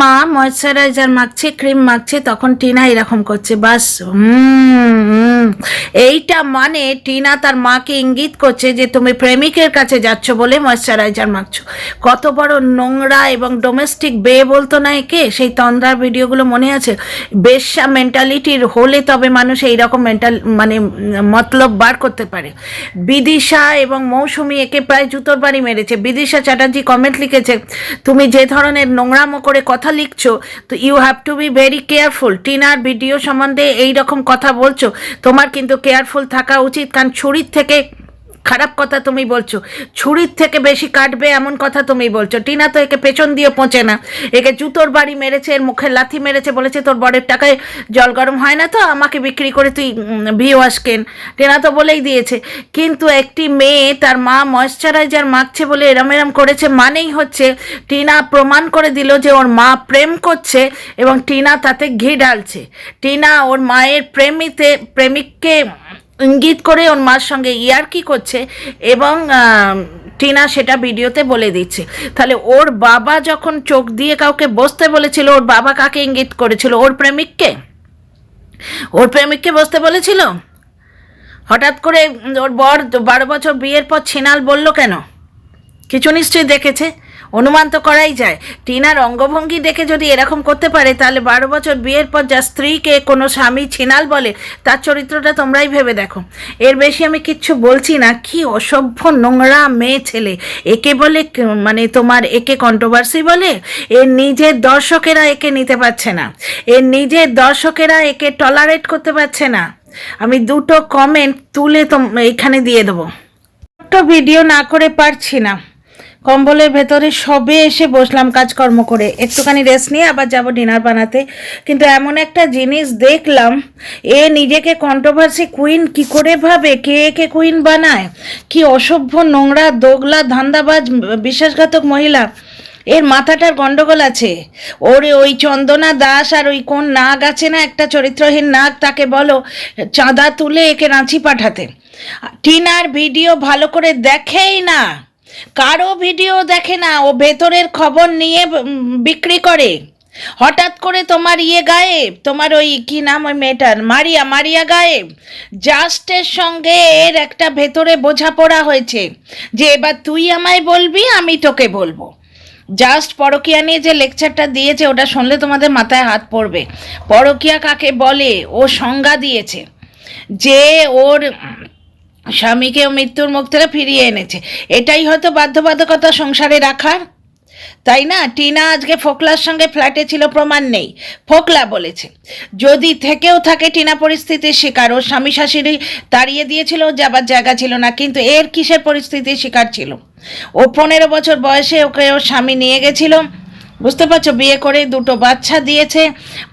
মা moisturiser মাখছে cream মাখছে, তখন টিনা এরকম করছে, বাস। এইটা মানে টিনা তার মাকে ইঙ্গিত করছে যে তুমি প্রেমিকের কাছে যাচ্ছ বলে ময়শ্চারাইজার মাখছো। কত বড় নোংরা এবং ডোমেস্টিক বে বলতো না একে, সেই তন্দ্রার ভিডিওগুলো মনে আছে? বেশ্যা মেন্টালিটির হলে তবে মানুষ এইরকম মেন্টাল মানে মতলব বার করতে পারে। বিদিশা এবং মৌসুমি একে প্রায় জুতোর বাড়ি মেরেছে। বিদিশা চ্যাটার্জি কমেন্ট লিখেছে, তুমি যে ধরনের নোংরামো করে কথা লিখছো, তো you have to be very careful টিনার ভিডিও সম্বন্ধে এই রকম কথা বলছো, তোমার কিন্তু কেয়ারফুল থাকা উচিত, কারণ ছুরির থেকে খারাপ কথা তুমি বলছো। ছুরির থেকে বেশি কাটবে এমন কথা তুমি বলছো। টিনা তো একে পেছন দিয়ে পৌঁছে না। একে জুতোর বাড়ি মেরেছে, এর মুখে লাথি মেরেছে, বলেছে তোর বরের টাকায় জল গরম হয় না তো, আমাকে বিক্রি করে তুই ভিওয়াস কেন? টিনা তো বলেই দিয়েছে। কিন্তু একটি মেয়ে তার মা ময়শ্চারাইজার মাখছে বলে এরম এরম করেছে মানেই হচ্ছে টিনা প্রমাণ করে দিল যে ওর মা প্রেম করছে এবং টিনা তাতে ঘি ঢালছে। টিনা ওর মায়ের প্রেমিতে, প্রেমিককে ইঙ্গিত করে ওর মার সঙ্গে ইয়ার্কি করছে এবং টিনা সেটা ভিডিওতে বলে দিচ্ছে। তাহলে ওর বাবা যখন চোখ দিয়ে কাউকে বসতে বলেছিল, ওর বাবা কাকে ইঙ্গিত করেছিল? ওর প্রেমিককে? ওর প্রেমিককে বসতে বলেছিল? হঠাৎ করে ওর বর বারো বছর বিয়ের পর ছিনাল বলল কেন? কিছু নিশ্চয়ই দেখেছে। অনুমান তো করাই যায়। টিনার অঙ্গভঙ্গি দেখে যদি এরকম করতে পারে, তাহলে বারো বছর বিয়ের পর যা স্ত্রীকে কোনো স্বামী ছিনাল বলে, তার চরিত্রটা তোমরাই ভেবে দেখো। এর বেশি আমি কিচ্ছু বলছি না। কি অসভ্য নোংরা মেয়ে ছেলে। একে বলে মানে তোমার একে কন্ট্রোভার্সি বলে এর নিজের দর্শকেরা একে নিতে পারছে না। এর নিজের দর্শকেরা একে টলারেট করতে পারছে না। আমি দুটো কমেন্ট তুলে তোম, এখানে দিয়ে দেবো। ভিডিও না করে পারছি না। কম্বলের ভেতরে সবে এসে বসলাম কাজকর্ম করে। একটুখানি রেস্ট নিয়ে আবার যাব ডিনার বানাতে। কিন্তু এমন একটা জিনিস দেখলাম, এ নিজেকে কন্ট্রোভার্সি কুইন কি করে ভাবে? কে কে কুইন বানায়? কি অসভ্য, নোংরা, দোগলা, ধান্দাবাজ, বিশ্বাসঘাতক মহিলা? এর মাথাটার গন্ডগোল আছে। ওরে ওই চন্দনা দাস আর ওই কোন নাগ আছে না, একটা চরিত্রহীন নাগ, তাকে বলো, চাঁদা তুলে একে রাঁচি পাঠাতে। টিনার ভিডিও ভালো করে দেখেই না। কারও ভিডিও দেখে না, ও ভেতরের খবর নিয়ে বিক্রি করে। হঠাৎ করে তোমার ইয়ে গায়েব, তোমার ওই কি নাম ওই মেয়েটার? মারিয়া মারিয়া গায়েব। জাস্টের সঙ্গে এর একটা ভেতরে বোঝাপড়া হয়েছে যে, এবার তুই আমায় বলবি, আমি তোকে বলব। জাস্ট পরকিয়া নিয়ে যে লেকচারটা দিয়েছে, ওটা শুনলে তোমাদের মাথায় হাত পড়বে। পরকিয়া কাকে বলে? ও সংজ্ঞা দিয়েছে যে, ওর স্বামীকে মৃত্যুর মুখ থেকে ফিরিয়ে এনেছে। এটাই হয়তো বাধ্যবাধকতা সংসারে রাখার। তাই না? টিনা আজকে ফোকলার সঙ্গে ফ্ল্যাটে ছিল, প্রমাণ নেই। ফোকলা বলেছে, যদি থেকেও থাকে টিনা পরিস্থিতির শিকার। ও স্বামী শাশুড়ি তাড়িয়ে দিয়েছিল, যাবার জায়গা ছিল না, কিন্তু এর কিসের পরিস্থিতির শিকার ছিল? ও পনেরো বছর বয়সে ওকে ওর স্বামী নিয়ে গেছিল। বুঝতে পারছ, বিয়ে করে দুটো বাচ্চা দিয়েছে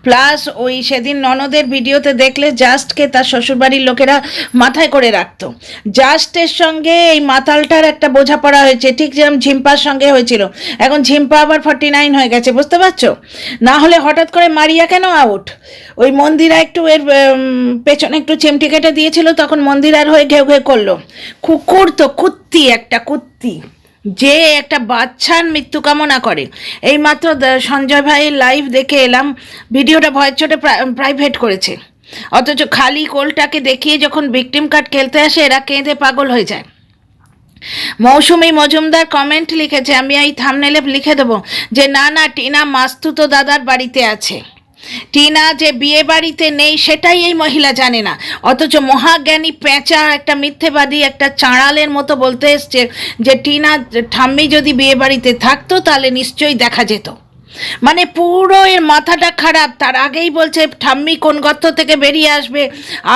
প্লাস ওই সেদিন ননদের ভিডিওতে দেখলে জাস্টকে তার শ্বশুরবাড়ির লোকেরা মাথায় করে রাখতো। জাস্টের সঙ্গে এই মাতালটার একটা বোঝাপড়া হয়েছে, ঠিক যেরকম ঝিম্পার সঙ্গে হয়েছিল। এখন ঝিম্পা আবার ফর্টি নাইন হয়ে গেছে, বুঝতে পারছ? না হলে হঠাৎ করে মারিয়া কেন আউট ওই মন্দিরা একটু এর পেছনে একটু চিমটি কেটে দিয়েছিল, তখন মন্দিরার হয়ে ঘেউ ঘেউ করল। কুকুর তো কুত্তি একটা কুত্তি। যে একটা বাচ্চার মৃত্যু কামনা করে। এইমাত্র দ- সঞ্জয় ভাইয়ের লাইভ দেখে এলাম, ভিডিওটা ভয়ের চোটে প্রাইভেট করেছে। অথচ খালি কোলটাকে দেখিয়ে যখন ভিকটিম কার্ড খেলতে আসে, এরা কেঁদে পাগল হয়ে যায়। মৌসুমি মজুমদার কমেন্ট লিখেছে, আমি এই থামনেলে লিখে দেবো যে, না না, টিনা মাস্তুতো দাদার বাড়িতে আছে। টিনা যে বিয়ে বাড়িতে নেই সেটাই এই মহিলা জানে না। অথচ মহাজ্ঞানী প্যাঁচা একটা মিথ্যেবাদী, একটা চাঁড়ালের মতো বলতে এসছে যে, টিনা, ঠাম্মি যদি বিয়ে বাড়িতে থাকতো তাহলে নিশ্চয়ই দেখা যেত। মানে পুরো এর মাথাটা খারাপ। তার আগেই বলছে, ঠাম্মি কোন গর্ত থেকে বেরিয়ে আসবে?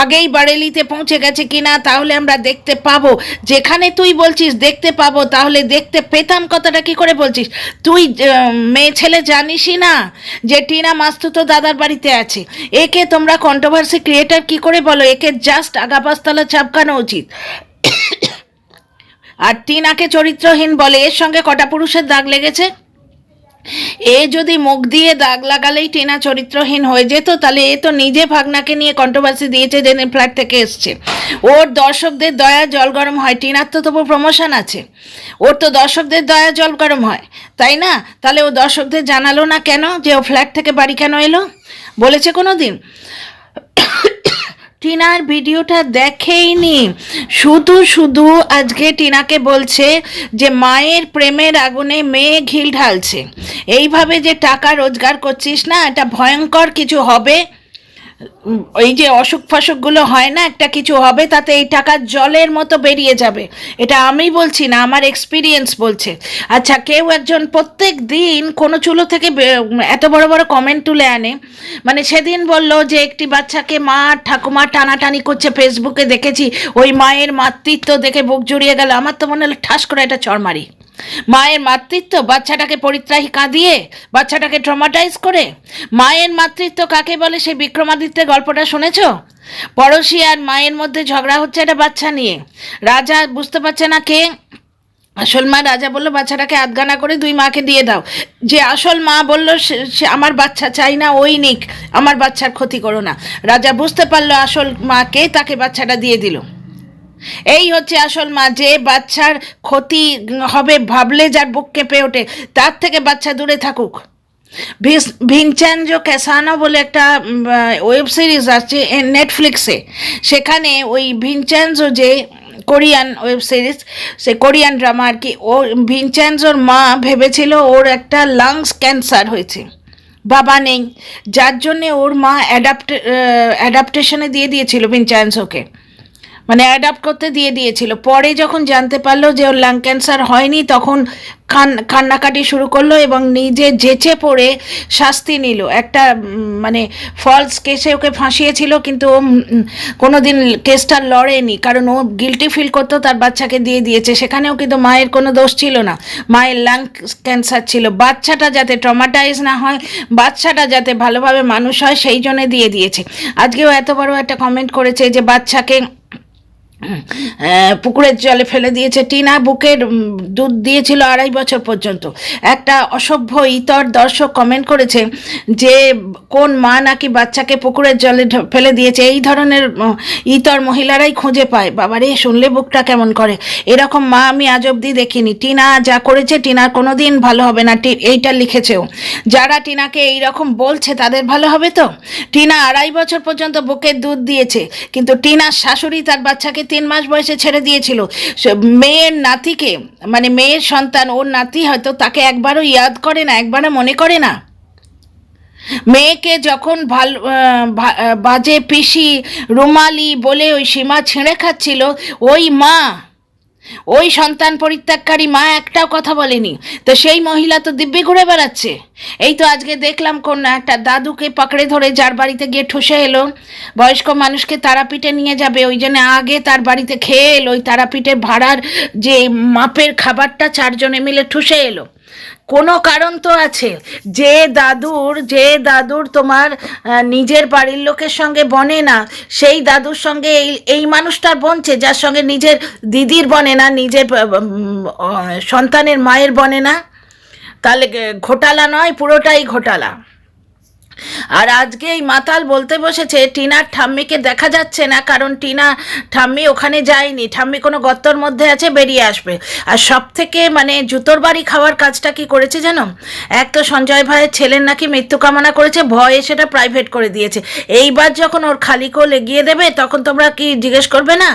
আগেই বারেলিতে পৌঁছে গেছে কিনা, তাহলে আমরা দেখতে পাবো। যেখানে তুই বলছিস দেখতে পাবো, তাহলে দেখতে পেতাম কথাটা কি করে বলছিস? তুই মেয়ে ছেলে জানিসই না যে টিনা মাস্তু মাস্তুতো দাদার বাড়িতে আছে। একে তোমরা কন্ট্রোভার্সি ক্রিয়েটার কি করে বলো? একে জাস্ট আগাপাস্তলা চাপকানো উচিত। আর টিনাকে চরিত্রহীন বলে, এর সঙ্গে কটা পুরুষের দাগ লেগেছে? এ যদি মুখ দিয়ে দাগ লাগালেই টিনা চরিত্রহীন হয়ে যেত, তাহলে এ তো নিজে ভাগনাকে নিয়ে কন্ট্রোভার্সি দিয়েছে যে ফ্ল্যাট থেকে এসছে। ওর দর্শকদের দয়া জল গরম হয়, টিনার তো তবু প্রমোশন আছে। ওর তো দর্শকদের দয়া জল গরম হয়, তাই না? তাহলে ও দর্শকদের জানালো না কেন যে ও ফ্ল্যাট থেকে বাড়ি কেন এলো? বলেছে কোনো দিন টিনার ভিডিওটা দেখেইনি। শুধু শুধু আজকে টিনাকে বলছে যে মায়ের প্রেমের আগুনে মেয়ে ঘিল ঢালছে। এইভাবে যে টাকা রোজগার করছিস না, এটা ভয়ঙ্কর কিছু হবে। এই যে অসুখ ফসুখগুলো হয় না, একটা কিছু হবে, তাতে এই টাকা জলের মতো বেরিয়ে যাবে। এটা আমি বলছি না, আমার এক্সপিরিয়েন্স বলছে। আচ্ছা কেউ একজন প্রত্যেক দিন কোনো চুলো থেকে এত বড় বড় কমেন্ট তুলে আনে। মানে সেদিন বলল যে একটি বাচ্চাকে মা ঠাকুমা টানাটানি করছে ফেসবুকে দেখেছি, ওই মায়ের মাতৃত্ব দেখে বুক জড়িয়ে গেল। আমার তো মনে হলো ঠাস করে একটা চড়মারি। মায়ের মাতৃত্ব বাচ্চাটাকে পরিত্রাহী কাঁদিয়ে, বাচ্চাটাকে ট্রমাটাইজ করে। মায়ের মাতৃত্ব কাকে বলে সেই বিক্রমাদিত্যের গল্পটা শুনেছ? পড়োশি আর মায়ের মধ্যে ঝগড়া হচ্ছে একটা বাচ্চা নিয়ে। রাজা বুঝতে পারছে না কে। আসল মা রাজা বলল, বাচ্চাটাকে আধগানা করে দুই মাকে দিয়ে দাও। যে আসল মা বলল, সে- আমার বাচ্চা চাই না, ওই নিক। আমার বাচ্চার ক্ষতি করো না। রাজা বুঝতে পারল আসল মাকে তাকে বাচ্চাটা দিয়ে দিল। এই হচ্ছে আসল মা, যে বাচ্চার ক্ষতি হবে ভাবলে যার বুক কেঁপে ওঠে, তার থেকে বাচ্চা দূরে থাকুক। ভিনচ্যানজো ক্যাসানো বলে একটা ওয়েব সিরিজ আছে নেটফ্লিক্সে সেখানে ওই ভিনচ্যানজো যে কোরিয়ান ওয়েব সিরিজ সে কোরিয়ান ড্রামা আর কি, ও ভিনচ্যানজোর মা ভেবেছিল ওর একটা লাংস ক্যান্সার হয়েছে। বাবা নেই। যার জন্যে ওর মা অ্যাডাপ্ট অ্যাডাপ্টেশনে দিয়ে দিয়েছিল ভিনচ্যানজোকে মানে অ্যাডাপ্ট করতে দিয়ে দিয়েছিল। পরে যখন জানতে পারল যে ওর লাং ক্যান্সার হয়নি, তখন কান কান্নাকাটি শুরু করল এবং নিজে জেচে পড়ে শাস্তি নিল। একটা মানে ফলস কেসে ওকে ফাঁসিয়েছিল, কিন্তু ও কোনো দিন কেসটা লড়েনি। কারণ ও গিলটি ফিল করতো, তার বাচ্চাকে দিয়ে দিয়েছে। সেখানেও কিন্তু মায়ের কোনো দোষ ছিল না। মায়ের লাং ক্যান্সার ছিল। বাচ্চাটা যাতে ট্রমাটাইজ না হয়, বাচ্চাটা যাতে ভালোভাবে মানুষ হয়, সেই জন্য দিয়ে দিয়েছে। আজকেও এত বড় একটা কমেন্ট করেছে যে বাচ্চাকে পুকুরের জলে ফেলে দিয়েছে টিনা, বুকের দুধ দিয়েছিল আড়াই বছর পর্যন্ত। একটা অসভ্য ইতর দর্শক কমেন্ট করেছে যে, কোন মা নাকি বাচ্চাকে পুকুরের জলে ফেলে দিয়েছে? এই ধরনের ইতর মহিলারাই খুঁজে পায়। বাবারে, শুনলে বুকটা কেমন করে? এরকম মা আমি আজ অব্দি দেখিনি। টিনা যা করেছে, টিনার কোনো দিন ভালো হবে না। এইটা লিখেছেও। যারা টিনাকে এই রকম বলছে, তাদের ভালো হবে তো? টিনা আড়াই বছর পর্যন্ত বুকের দুধ দিয়েছে। কিন্তু টিনার শাশুড়ি তার বাচ্চাকে তিন মাস বয়সে ছেড়ে দিয়েছিল। মেয়ের নাতিকে মানে মেয়ের সন্তান, ওর নাতি হয়তো তাকে একবারও ইয়াদ করে না, একবারও মনে করে না। মেয়েকে যখন ভালো বাজে পিসি রুমালি বলে ওই সীমা ছেঁড়ে খাচ্ছিল, ওই মা ওই সন্তান পরিত্যাগকারী মা একটাও কথা বলেনি। তো সেই মহিলা তো দিব্যি ঘুরে বেড়াচ্ছে। এই তো আজকে দেখলাম কন্যা একটা দাদুকে পাকড়ে ধরে যার বাড়িতে গিয়ে ঠুসে এলো। বয়স্ক মানুষকে তারাপীঠে নিয়ে যাবে, ওই জন্য আগে তার বাড়িতে খেয়ে এলো। ওই তারাপীঠের ভাড়ার যে মাপের খাবারটা চারজনে মিলে ঠুসে এলো। কোনো কারণ তো আছে। যে দাদুর যে দাদুর তোমার নিজের বাড়ির লোকের সঙ্গে বনে না, সেই দাদুর সঙ্গে এই এই মানুষটার বনছে যার সঙ্গে নিজের দিদির বনে না, নিজের সন্তানের মায়ের বনে না, তাহলে ঘোটালা নয়, পুরোটাই ঘোটালা। আর আজকে এই মাতাল বলতে বসেছে, টিনার ঠাম্মিকে দেখা যাচ্ছে না, কারণ টিনা, ঠাম্মি ওখানে যায়নি। ঠাম্মি কোনো গর্তর মধ্যে আছে, বেরিয়ে আসবে। আর সব থেকে মানে জুতোর বাড়ি খাওয়ার কাজটা কি করেছে জানো? এক তো সঞ্জয় ভাইয়ের ছেলের নাকি মৃত্যু কামনা করেছে, ভয়ে সেটা প্রাইভেট করে দিয়েছে। এইবার যখন ওর খালি কোল এগিয়ে দেবে, তখন তোমরা কি জিজ্ঞেস করবে না?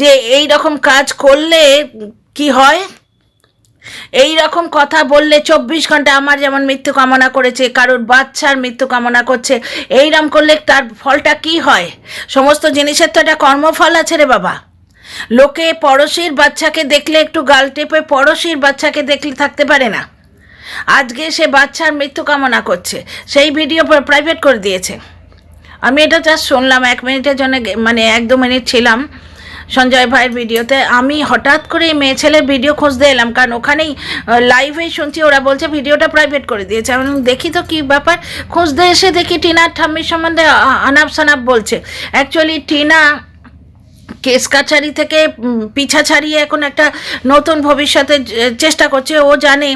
যে এই রকম কাজ করলে কি হয়? এই রকম কথা বললে চব্বিশ ঘণ্টা আমার যেমন মৃত্যু কামনা করেছে, কারোর বাচ্চার মৃত্যু কামনা করছে এইরকম করলে তার ফলটা কি হয়? সমস্ত জিনিসের তো একটা কর্মফল আছে রে বাবা। লোকে পড়শির বাচ্চাকে দেখলে একটু গাল টেপে পড়শির বাচ্চাকে দেখলে থাকতে পারে না। আজকে সে বাচ্চার মৃত্যু কামনা করছে, সেই ভিডিও প্রাইভেট করে দিয়েছে। আমি এটা জাস্ট শুনলাম, এক মিনিটের জন্য মানে এক দু মিনিট ছিলাম। সঞ্জয় ভাইয়ের ভিডিওতে। আমি হঠাৎ করে মেয়ে ছেলের ভিডিও খুঁজতে এলাম, কারণ ওখানেই লাইভে শুনছি, ওরা বলছে ভিডিওটা প্রাইভেট করে দিয়েছে। আমি দেখি তো কী ব্যাপার? খুঁজতে এসে দেখি টিনার ঠাম্মির সম্বন্ধে আনাপ সানাপ বলছে। অ্যাকচুয়ালি টিনা কেস কাছারি থেকে পিছা ছাড়িয়ে এখন একটা নতুন ভবিষ্যতে চেষ্টা করছে। ও জানে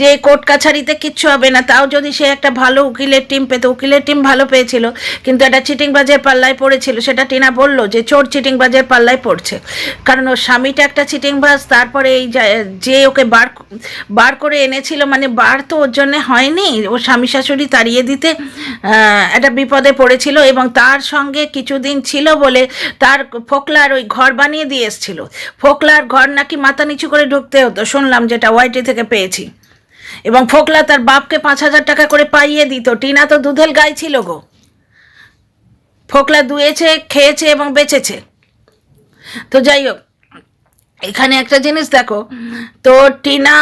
যে কোর্ট কাছারিতে কিচ্ছু হবে না। তাও যদি সে একটা ভালো উকিলের টিম পেতো, উকিলের টিম ভালো পেয়েছিল, কিন্তু একটা চিটিংবাজের পাল্লায় পড়েছিল, সেটা টিনা বলল যে, চোর চিটিংবাজের পাল্লায় পড়ছে। কারণ ওর স্বামীটা একটা চিটিংবাজ, তারপরে এই যে ওকে বার বার করে এনেছিল মানে বার তো ওর জন্য হয়নি। ও স্বামী শাশুড়ি তাড়িয়ে দিতে একটা বিপদে পড়েছিল এবং তার সঙ্গে কিছুদিন ছিল বলে তার ফোকলার ওই ঘর বানিয়ে দিয়ে এসেছিল। ফোকলার ঘর নাকি মাথা নিচু করে ঢুকতে হতো, শুনলাম যেটা ওয়াইটি থেকে পেয়েছি। এবং ফোকলা তার বাপকে পাঁচ হাজার টাকা করে পাইয়ে দিত, টিনা তো দুধেল গাই ছিল গো। ফোকলা দুয়েছে, খেয়েছে এবং বেঁচেছে। তো যাই হোক এখানে একটা জিনিস দেখো। তো টিনা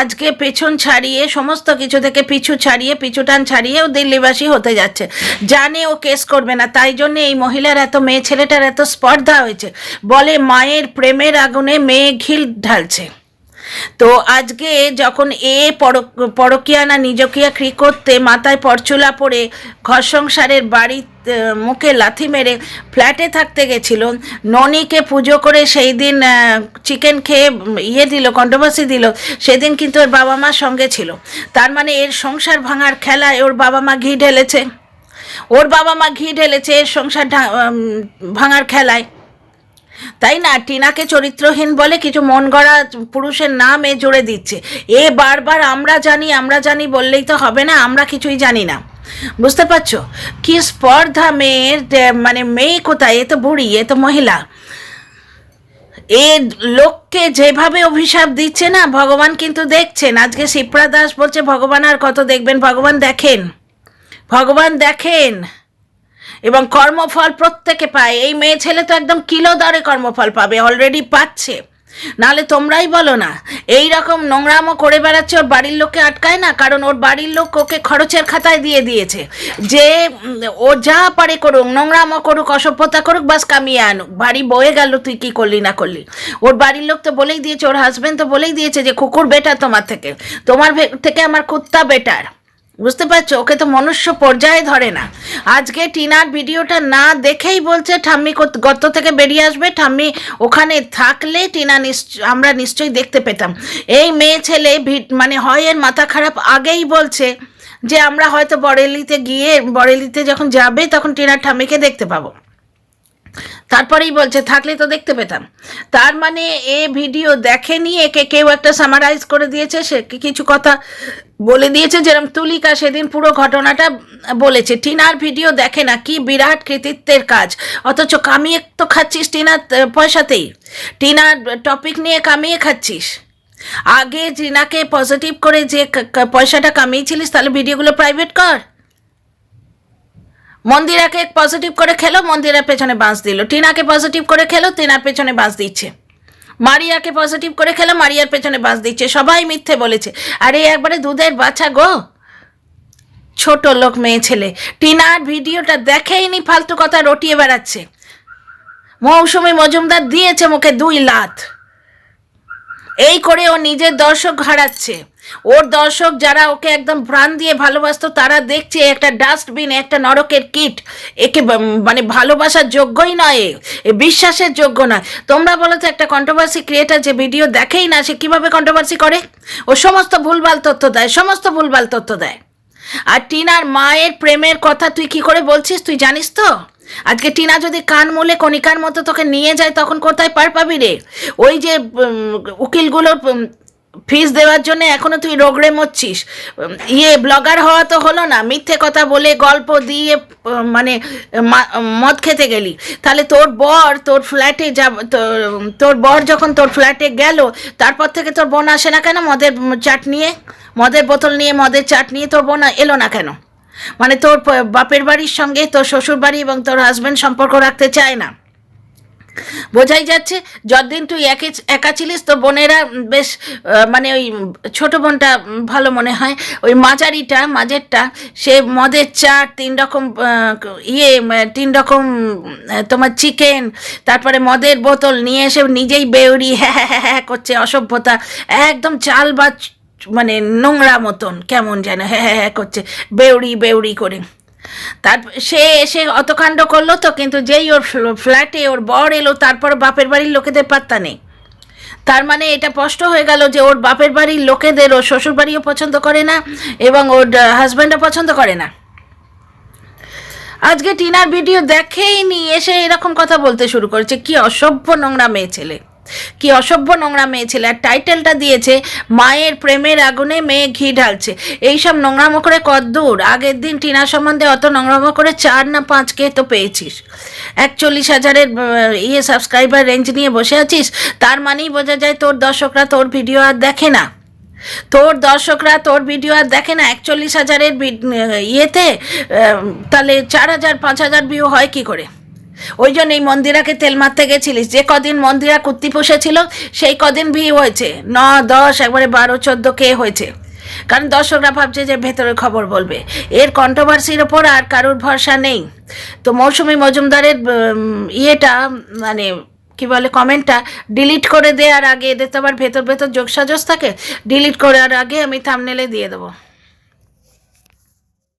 আজকে পেছন ছাড়িয়ে সমস্ত কিছু থেকে পিছু ছাড়িয়ে পিছুটান ছাড়িয়ে ও দিল্লিবাসী হতে যাচ্ছে। জানে ও কেস করবে না, তাই জন্য এই মহিলার এত মেয়ে, ছেলেটার এত স্পর্ধা হয়েছে। বলে মায়ের প্রেমের আগুনে মেয়ে ঘিল ঢালছে। তো আজকে যখন এ পর- পরকীয়ানা নিজকিয়া ক্রি করতে মাথায় পরচুলা পরে ঘর সংসারের বাড়ি মুখে লাথি মেরে ফ্ল্যাটে থাকতে গেছিল। ননিকে পুজো করে সেই দিন চিকেন খেয়ে ইয়ে দিল, কন্ট্রোভার্সি দিল। সেদিন কিন্তু ওর বাবা মা সঙ্গে ছিল। তার মানে এর সংসার ভাঙার খেলায় ওর বাবা মা ঘি ঢেলেছে। ওর বাবা মা ঘি ঢেলেছে, এর সংসার ভাঙার খেলায়। তাই না? টিনাকে চরিত্রহীন বলে কিছু মন গড়া পুরুষের নাম এ জুড়ে দিচ্ছে। এ বারবার আমরা জানি আমরা জানি বললেই তো হবে না, আমরা কিছুই জানি না। বুঝতে পারছ? কি স্পর্ধা মেয়ের মানে মেয়ে কোথায়? এ তো বুড়ি, এ তো মহিলা। এ লোককে যেভাবে অভিশাপ দিচ্ছে না, ভগবান কিন্তু দেখছেন। আজকে শিপ্রা দাস বলছে, ভগবান আর কত দেখবেন? ভগবান দেখেন। ভগবান দেখেন। এবং কর্মফল প্রত্যেকে পায়। এই মেয়ে ছেলে তো একদম কিলো দরে কর্মফল পাবে অলরেডি পাচ্ছে। নালে তোমরাই বলো না, এই রকম নোংরামো করে বেড়াচ্ছে, ওর বাড়ির লোককে আটকায় না? কারণ ওর বাড়ির লোক ওকে খরচের খাতায় দিয়ে দিয়েছে। যে ও যা পারে করুক, নোংরামো করুক, অসভ্যতা করুক, বাস কামিয়ে আনুক। বাড়ি বয়ে গেল তুই কি করলি না করলি? ওর বাড়ির লোক তো বলেই দিয়েছে, ওর হাজবেন্ড তো বলেই দিয়েছে যে, কুকুর বেটার তোমার থেকে। তোমার থেকে আমার কুত্তা বেটার বুঝতে পারছ? ওকে তো মনুষ্য পর্যায়ে ধরে না। আজকে টিনার ভিডিওটা না দেখেই বলছে, ঠাম্মি গত থেকে বেরিয়ে আসবে। ঠাম্মি ওখানে থাকলে টিনা আমরা নিশ্চয়ই দেখতে পেতাম। এই মেয়ে ছেলে মানে হয় এর মাথা খারাপ আগেই বলছে যে, আমরা হয়তো বরেলিতে গিয়ে, বরেলিতে যখন যাবে, তখন টিনার ঠাম্মিকে দেখতে পাবো। তারপরেই বলছে, থাকলে তো দেখতে পেতাম। তার মানে এ ভিডিও দেখেনি, একে কেউ একটা সামারাইজ করে দিয়েছে, সে কিছু কথা বলে দিয়েছে, যেরকম তুলিকা সেদিন পুরো ঘটনাটা বলেছে, টিনার ভিডিও দেখে না, কি বিরাট কৃতিত্বের কাজ, অথচ কামিয়ে তো খাচ্ছিস টিনার পয়সাতেই। টিনার টপিক নিয়ে কামিয়ে খাচ্ছিস। আগে টিনাকে পজিটিভ করে যে পয়সাটা কামিয়েছিলিস, তাহলে ভিডিওগুলো প্রাইভেট কর। মন্দিরাকে পজিটিভ করে খেলো, মন্দিরার পেছনে বাঁশ দিল। টিনাকে পজিটিভ করে খেলো, টিনার পেছনে বাঁশ দিচ্ছে। মারিয়াকে পজিটিভ করে খেলো, মারিয়ার পেছনে বাঁশ দিচ্ছে। সবাই মিথ্যে বলেছে। আরে একবারে দুধের বাছা গো। ছোট লোক মেয়ে ছেলে। টিনার ভিডিওটা দেখেইনি, ফালতু কথা রটিয়ে বেড়াচ্ছে। মৌসুমি মজুমদার দিয়েছে মুখে দুই লাত। এই করে ও নিজের দর্শক হারাচ্ছে। ওর দর্শক যারা ওকে একদম প্রাণ দিয়ে ভালোবাসতো, তারা দেখছে একটা ডাস্টবিন, একটা নরকের কিট। একে মানে ভালোবাসার যোগ্যই নয় বিশ্বাসের যোগ্য নয়। তোমরা বলো তো একটা কন্ট্রোভার্সি ক্রিয়েটার যে ভিডিও দেখেই না, সে কীভাবে কন্ট্রোভার্সি করে? ও সমস্ত ভুলভাল তথ্য দেয়, সমস্ত ভুলভাল তথ্য দেয়। আর টিনার মায়ের প্রেমের কথা তুই কি করে বলছিস, তুই জানিস তো? আজকে টিনা যদি কান মুলে কণিকার মতো তোকে নিয়ে যায়, তখন কোথায় পার পাবি রে? ওই যে উকিলগুলোর ফিস দেওয়ার জন্য এখনও তুই রোগড়ে মরছিস। ইয়ে ব্লগার হওয়া তো হলো না, মিথ্যে কথা বলে গল্প দিয়ে মানে মদ খেতে গেলি। তাহলে তোর বর, তোর ফ্ল্যাটে যাব তোর- বর যখন তোর ফ্ল্যাটে গেল, তারপর থেকে তোর বোন আসে না কেন মদের চাট নিয়ে? মদের বোতল নিয়ে, মদের চাট নিয়ে তোর বোন এলো না কেন? মানে তোর বাপের বাড়ির সঙ্গে তোর শ্বশুর বাড়ি এবং তোর হাজবেন্ড সম্পর্ক রাখতে চায় না। বোঝাই যাচ্ছে, যতদিন তুই একে একা ছিলিস তো বোনেরা বেশ মানে ওই ছোট বোনটা ভালো মনে হয়। ওই মাঝারিটা, মাঝেরটা, সে মদের চাট, তিন রকম ইয়ে তিন রকম তোমার চিকেন, তারপরে মদের বোতল নিয়ে এসে নিজেই বেউরি হ্যাঁ হ্যাঁ হ্যাঁ হ্যাঁ করছে অসভ্যতা। একদম চাল বা মানে নোংরা মতন, কেমন যেন হ্যাঁ হ্যাঁ হ্যাঁ করছে। বেউরি বেউরি করে। তার সে এসে অতকাণ্ড করল তো, কিন্তু যেই ওর ফ্ল- ফ্ল্যাটে ওর বর এলো, তারপর বাপের বাড়ির লোকেদের পাত্তা নেই। তার মানে এটা স্পষ্ট হয়ে গেল যে ওর বাপের বাড়ির লোকেদের ওর শ্বশুর বাড়িও পছন্দ করে না এবং ওর হাজব্যান্ডও পছন্দ করে না। আজকে টিনার ভিডিও দেখেই নি, এসে এরকম কথা বলতে শুরু করেছে, কি অসভ্য নোংরা মেয়ে ছেলে। কি অসভ্য নোংরা মেয়ে ছেলে। আর টাইটেলটা দিয়েছে, মায়ের প্রেমের আগুনে মেয়ে ঘি ঢালছে। এইসব নোংরামো করে কদ্দূর আগের দিন টিনা সম্বন্ধে অত নোংরামো করে চার না পাঁচ কে তো পেয়েছিস। একচল্লিশ হাজারের ইয়ে সাবস্ক্রাইবার রেঞ্জ নিয়ে বসে আছিস? তার মানেই বোঝা যায় তোর দর্শকরা তোর ভিডিও আর দেখে না। তোর দর্শকরা তোর ভিডিও আর দেখে না। একচল্লিশ হাজারের ইয়েতে তাহলে চার হাজার, পাঁচ হাজার ভিউ হয় কি করে? ওই জন্য এই মন্দিরাকে তেল মারতে গেছিলিস। যে কদিন মন্দিরা কুত্তি পুষেছিল, সেই কদিন ভিউ হয়েছে। ন, দশ, একবারে বারো, চোদ্দ কে হয়েছে। কারণ দর্শকরা ভাবছে যে ভেতরে খবর বলবে। এর কন্ট্রোভার্সির ওপর আর কারোর ভরসা নেই। তো মৌসুমি মজুমদারের ইয়েটা মানে কি বলে কমেন্টটা ডিলিট করে দেওয়ার আগে, এদের তো আবার ভেতর ভেতর যোগসাজস থাকে। ডিলিট করার আগে আমি থামনেলে দিয়ে দেবো।